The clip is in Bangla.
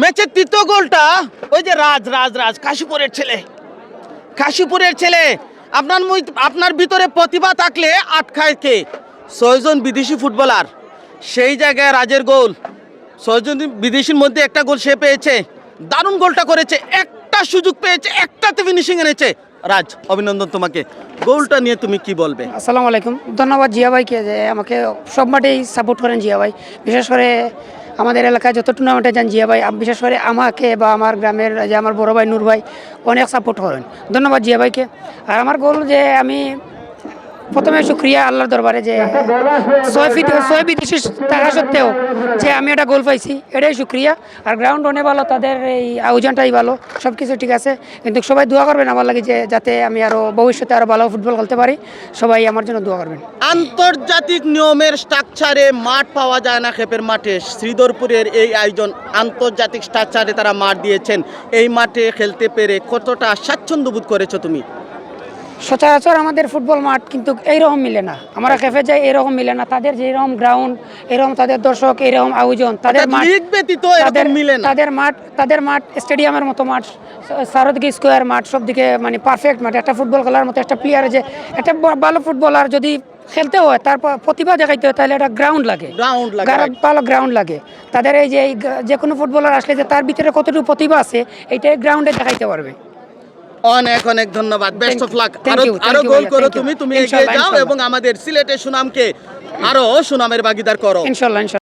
ম্যাচের তৃতীয় গোলটা ওই যে রাজ রাজ রাজ, কাশীপুরের ছেলে। কাশীপুরের ছেলে। আপনার আপনার ভিতরে প্রতিভা থাকলে আটকায় কে? ছয়জন বিদেশি ফুটবলার। সেই জায়গায় রাজের গোল। ছয়জন বিদেশির মধ্যে একটা গোল সে পেয়েছে। দারুণ গোলটা করেছে। একটা সুযোগ পেয়েছে, একটাতে ফিনিশিং এনেছে। রাজ, অভিনন্দন তোমাকে। গোলটা নিয়ে তুমি কি বলবে? আসসালামু আলাইকুম। ধন্যবাদ জিয়া ভাইকে যে আমাকে সব মাঠেই সাপোর্ট করেন জিয়া ভাই। বিশেষ করে আমাদের এলাকায় যত টুর্নামেন্টে যান জিয়া ভাই বিশেষ করে আমাকে বা আমার গ্রামের যে আমার বড় ভাই নূর ভাই, অনেক সাপোর্ট করেন। ধন্যবাদ জিয়া ভাইকে। আর আমার গোল যে আমি প্রথমে সুক্রিয়া আল্লাহর দরবারে যে ছয় ফিট, ছয় বিদেশি থাকা সত্ত্বেও যে আমি একটা গোল পাইছি, এটাই সুক্রিয়া আর গ্রাউন্ড অনেক ভালো, তাদের এই আয়োজনটাই ভালো সব কিছু ঠিক আছে। কিন্তু সবাই দোয়া করবেন আমার লাগে যে যাতে আমি আরও ভবিষ্যতে আরও ভালো ফুটবল খেলতে পারি। সবাই আমার জন্য দোয়া করবেন। আন্তর্জাতিক নিয়মের স্ট্রাকচারে মাঠ পাওয়া যায় না খেপের মাঠে। শ্রীধরপুরের এই আয়োজন আন্তর্জাতিক স্ট্রাকচারে তারা মাঠ দিয়েছেন। এই মাঠে খেলতে পেরে কতটা স্বাচ্ছন্দ্য বোধ করেছ তুমি? সচরাচর আমাদের ফুটবল মাঠ কিন্তু এইরকম মিলে না। আমরা খেপে যাই এরকম মিলে না। তাদের যেরকম গ্রাউন্ড এরকম তাদের দর্শক এরকম আয়োজন তাদের মাঠ ব্যতীত তাদের মিলে না। তাদের মাঠ তাদের মাঠ স্টেডিয়ামের মতো মাঠ সারদিকে স্কোয়ার মাঠ সব দিকে মানে পারফেক্ট মাঠ। একটা ফুটবল খেলার মতো একটা প্লেয়ার যে একটা ভালো ফুটবলার যদি খেলতে হয় তারপর প্রতিভা দেখাইতে হয় তাহলে একটা গ্রাউন্ড লাগে। গ্রাউন্ড লাগে ভালো গ্রাউন্ড লাগে। তাদের এই যে এই যে কোনো ফুটবলার আসলে যে তার ভিতরে কতটুকু প্রতিভা আছে এইটাই গ্রাউন্ডে দেখাইতে পারবে। অনেক অনেক ধন্যবাদ। বেস্ট অফ লাক আরও আরও গোল করো তুমি তুমি এগিয়ে যাও এবং আমাদের সিলেটের সুনামকে আরও সুনামের ভাগিদার করো। ইনশাআল্লাহ